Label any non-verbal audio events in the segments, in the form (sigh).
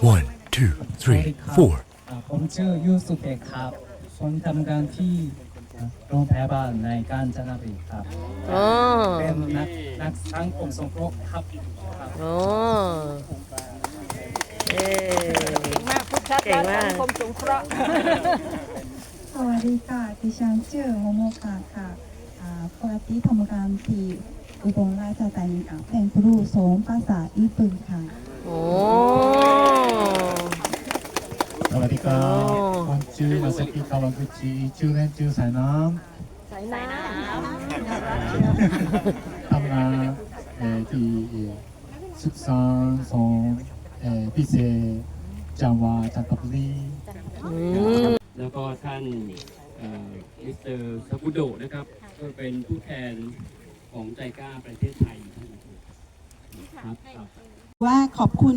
One, two, three, four. อ่าผมชื่อยูสุเปกครับ ผมทำงานที่โรงพยาบาลในกาญจนบุรีครับ อ๋อเป็นนักนักสังคมสงเคราะห์ครับครับอ๋อเอ๊มากพุทธศาสเก่งนามาก สังคมสงเคราะห์ สวัสดีค่ะ ดิฉันชื่อโมโมกะค่ะอ่าปกติทำงานที่อุบลราชธานีค่ะเป็นครูสอนภาษาญี่ปุ่นค่ะ โอ้ส วัสดีครัโอ้บผมชื่อมาซากิคาวากุจิชื่อเล่นชื่อสายน้สายน้ำทำงานเอ่อที่ศึกษาสอนเอ่อพิเศษจังหวัดจันทบุรีอืมแล้วก็ท่านเอ่อมิสเตอร์ซากุโดะนะครับ ก็เป็นผู้แทนของใจกล้าประเทศไทยครับครับ ว่าขอบคุณ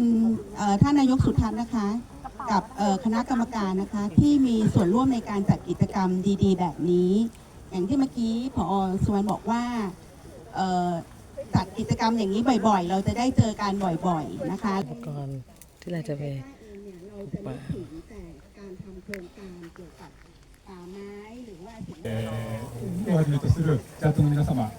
เอ่อท่านนายกสุทัศน์นะคะ กับคณะกรรมการนะคะที่มีส่วนร่วมในการจัดกิจกรรมดี ๆ แบบนี้ อย่างที่เมื่อกี้ผอสุวรรณบอกว่าจัดกิจกรรมอย่างนี้บ่อยๆ เราจะได้เจอการบ่อยๆนะคะอุปกรณ์ที่เราจะไปปลูการทำโครงการเกี่ยวกับป่าไม้หรือおはじめとするジャットの皆様、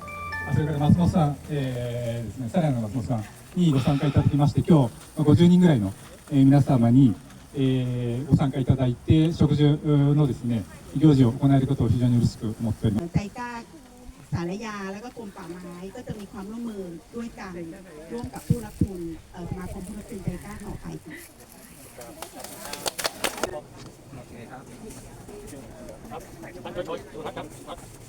それから松本さん、えーですね、サラヤの松本さんにご参加いただきまして、今日50人ぐらいの皆様にえーご参加いただいて、植樹のですね、行事を行えることを非常に嬉しく思っております。 ใจกล้าสารยาแล้วก็กรมป่าไม้ก็จะมีความร่วมมือด้วยกันร่วมกับผู้รับทุนเอ่อสมาคมผู้รับทุนใจกล้าต่อไปค่ะ ขอ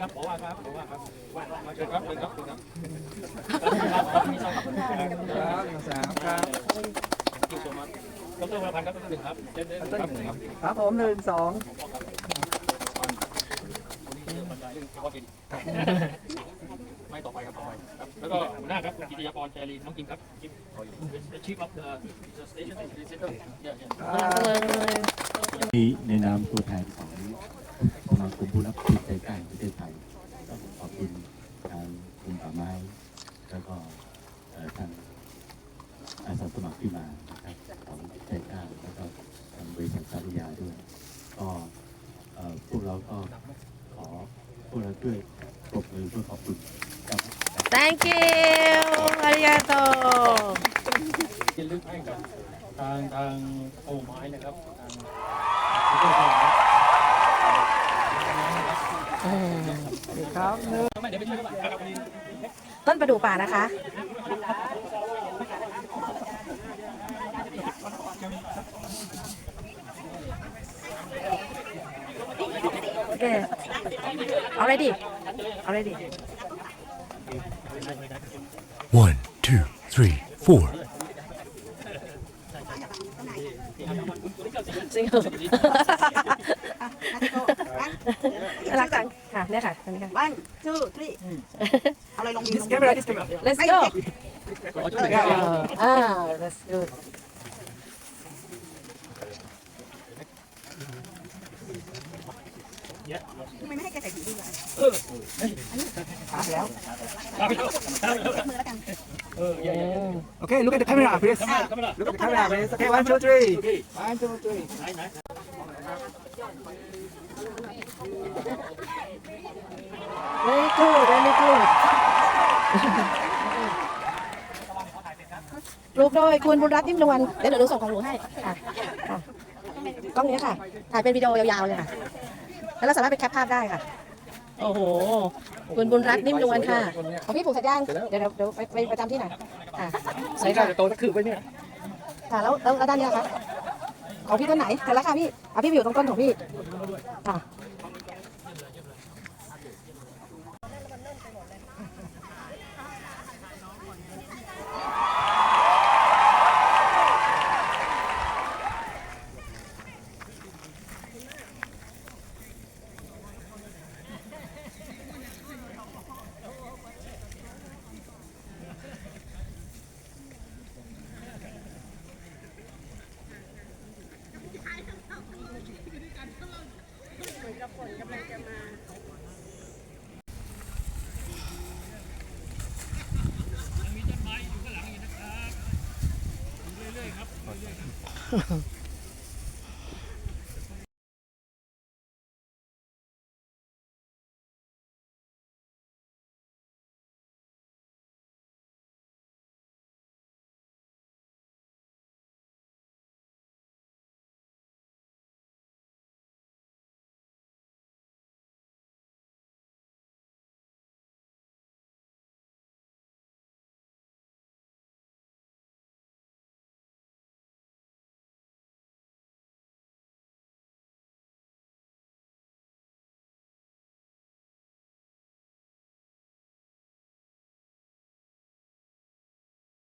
ครับขอว่าครับขอว่าครับว่ามาเชิญครับเชิญครับเชิญครับครับครับมีสองครับครับสามครับที่ส่งมาดรวรพันธ์ครับดรหนึ่งครับเชิญเชิญครับครับครับผมหนึ่งสองไม่ต่อไปครับต่อไปครับแล้วก็หัวหน้าครับกิติยากรแชรีน้องกิมครับกิม Chief of the Station Center เนี่ยเนี่ยที่ในนามตัวแทนของส มาคมผู้รับผิดใจใกล้ประเทศไทยก็ขอบคุณทางกรมป่าไม้ แล้วก็เอ่อทางอาสาสมัครที่มานะครับของใจกล้าแล้วก็ทางบริษัทสาริยาด้วย ก็พวกเราก็ขอพวกเราช่วยปรบมือเพื่อขอบคุณครับ thank you อาริยาโตที่ลึกให้กับทางทางโอไม้นะครับทาง ครับเต้นประดู่ป่านะคะ โอเค already already One, two, three, four. จริงเหรอ เนี่ยค่ะอันนี้ค่ะ one two three เอาอะไรลงมือแคมเปญดิสแคมเปญ let's go อ่า that's good ทำไมไม่ให้แกใส่ถุงดีล่ะมือแล้วกันโอเค look at the camera please look at the camera please okay one two three one two three ลูกโดยคุณบุญรัตน์นิ่มนวลเดี๋ยวเดี๋ยวหนูส่งของหนูให้ค่ะค่ะกล้องนี้ค่ะ ถ่ายเป็นวิดีโอยาวๆเลยค่ะ แล้วเราสามารถไปแคปภาพได้ค่ะ โอ้โห คุณบุญรัตน์นิ่มนวลค่ะของพี่ผูกเสร็จยังเดี๋ยวเดี๋ยวเดี๋ยวไปไปประจำที่ไหนค่ะสวยค่ะโตจะคือไปเนี่ยค่ะแล้วแล้วแล้วด้านนี้นะคะของพี่ต้นไหนแต่ละค่ะพี่อะพี่ไปอยู่ตรงต้นของพี่ค่ะ 呵 (laughs) 呵